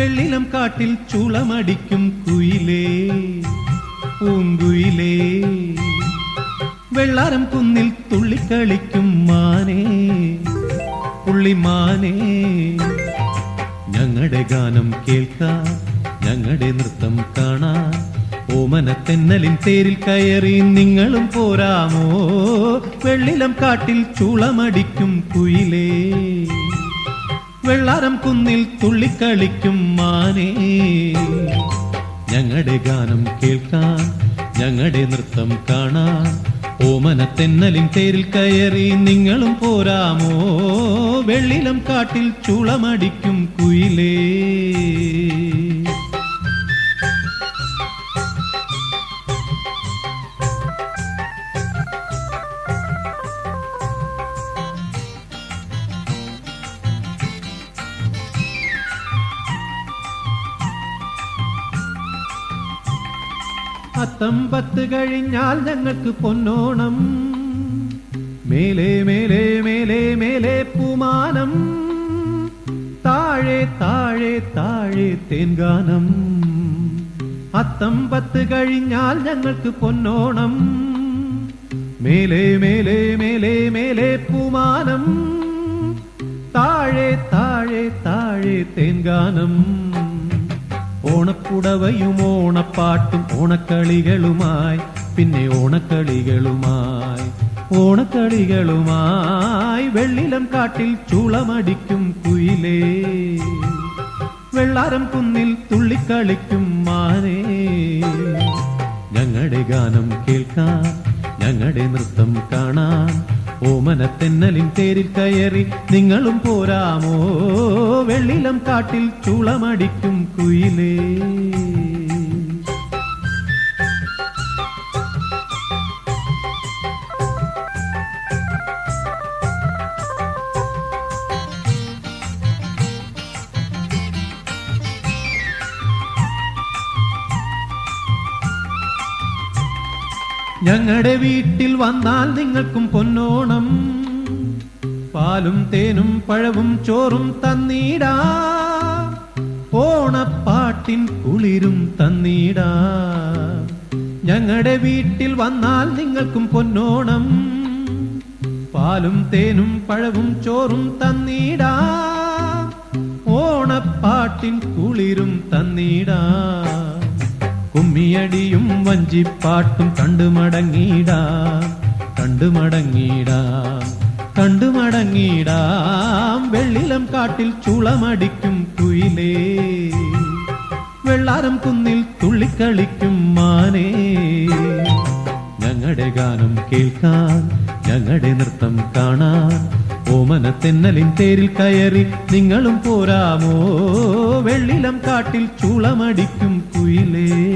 വെള്ളിലം കാട്ടിൽ ചുളമടിക്കും കുയിലേ പൂങ്കുയിലേ വെള്ളാരം കുന്നിൽ തുള്ളിക്കളിക്കും മാനേ പുള്ളിമാനേ ഞങ്ങളുടെ ഗാനം കേൾക്കാം ഞങ്ങളുടെ നൃത്തം കാണാൻ ഓമന തെന്നലിൻ തേരിൽ കയറി നിങ്ങളും പോരാമോ? വെള്ളിലം കാട്ടിൽ ചുളമടിക്കും കുയിലേ. വെള്ളാരം കുന്നിൽ തുള്ളിക്കളിക്കും മാനേ. ഞങ്ങളുടെ ഗാനം കേൾക്കാൻ ഞങ്ങളുടെ നൃത്തം കാണാൻ ഓമന തെന്നലിൻ പേരിൽ കയറി നിങ്ങളും പോരാമോ? വെള്ളിലം കാട്ടിൽ ചുളമടിക്കും കുയിലേ. അത്തമ്പത്ത് കഴിഞ്ഞാൽ ഞങ്ങൾക്ക് പൊന്നോണം. മേലെ മേലെ മേലെ മേലെ പൂമാനം. താഴെ താഴെ താഴെ തേൻഗാനം. അത്തമ്പത്ത് കഴിഞ്ഞാൽ ഞങ്ങൾക്ക് പൊന്നോണം. മേലെ മേലെ മേലെ മേലെ പൂമാനം. താഴെ താഴെ താഴെ തേൻഗാനം. ഓണപ്പുടവയും ഓണപ്പാട്ടും ഓണക്കളികളുമായി പിന്നെ ഓണക്കളികളുമായി ഓണക്കളികളുമായി വെള്ളിലം കാട്ടിൽ ചൂളമടിക്കും കുയിലേ. വെള്ളാരം കുന്നിൽ തുള്ളിക്കളിക്കും മാനേ. ഞങ്ങളുടെ ഗാനം കേൾക്കാം ഞങ്ങളുടെ നൃത്തം കാണാൻ ഓമന തെന്നലിൻ തേരിൽ കയറി നിങ്ങളും പോരാമോ? വെള്ളിലം കാട്ടിൽ ചുളമടിക്കും കുയിലേ. ഞങ്ങളുടെ വീട്ടിൽ വന്നാൽ നിങ്ങൾക്കും പൊന്നോണം. പാലും തേനും പഴവും ചോറും തന്നീടാ. ഓണപ്പാട്ടിൻ കുളിരും തന്നീടാ. ഞങ്ങളുടെ വീട്ടിൽ വന്നാൽ നിങ്ങൾക്കും പൊന്നോണം. പാലും തേനും പഴവും ചോറും തന്നീടാ. ഓണപ്പാട്ടിൻ കുളിരും തന്നീടാ. കുമ്മിയടിയും വഞ്ചിപ്പാട്ടും കണ്ടുമടങ്ങിടാം കണ്ടുമടങ്ങിടാം കണ്ടുമടങ്ങിടാം വെള്ളിലം കാട്ടിൽ ചുളമടിക്കും കുയിലേ വെള്ളാരം കുന്നിൽ തുള്ളിക്കളിക്കും മാനേ. ഞങ്ങളുടെ ഗാനം കേൾക്കാൻ ഞങ്ങളുടെ നൃത്തം കാണാൻ ഓമന തെന്നലിൻ തേരിൽ കയറി നിങ്ങളും പോരാമോ. വെള്ളിലം കാട്ടിൽ ചുളമടിക്കും കുയിലേ.